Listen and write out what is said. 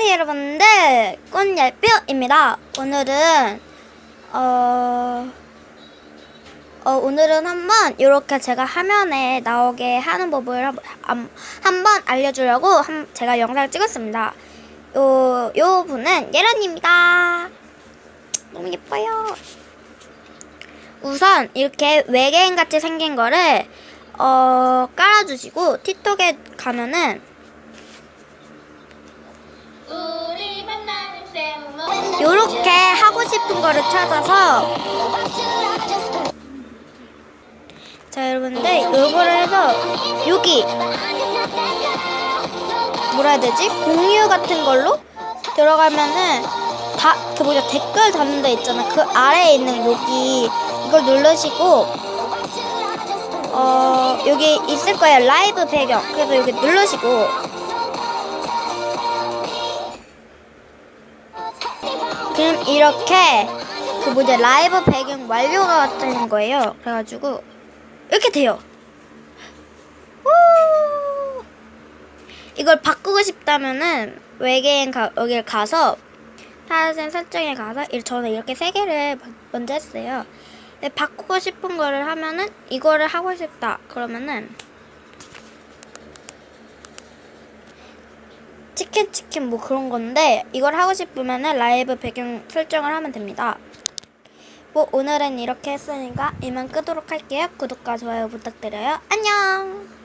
안녕하세요 여러분들 꽃열뼈입니다. 오늘은 어, 어 오늘은 한번 이렇게 제가 화면에 나오게 하는 법을 한- 한- 한번 알려주려고 한- 제가 영상을 찍었습니다. 요, 요 분은 예란입니다. 너무 예뻐요. 우선 이렇게 외계인 같이 생긴 거를 어, 깔아주시고 틱톡에 가면은 싶은 거를 찾아서. 자 여러분들 요거를 해서 여기 뭐라 해야 되지? 공유 같은 걸로 들어가면은 다 그 뭐냐 댓글 담는 데 있잖아. 그 아래에 있는 여기 이걸 누르시고 어 여기 있을 거예요. 라이브 배경. 그래서 여기 누르시고 그럼 이렇게 그 뭐냐 라이브 배경 완료가 되는 거예요. 그래가지고 이렇게 돼요. 우! 이걸 바꾸고 싶다면은 외계인 가, 여기를 가서 사진 설정에 가서 이- 저는 이렇게 세 개를 마- 먼저 했어요. 바꾸고 싶은 거를 하면은 이거를 하고 싶다 그러면은 치킨 치킨 뭐 그런 건데 이걸 하고 싶으면은 라이브 배경 설정을 하면 됩니다. 뭐 오늘은 이렇게 했으니까 이만 끄도록 할게요. 구독과 좋아요 부탁드려요. 안녕.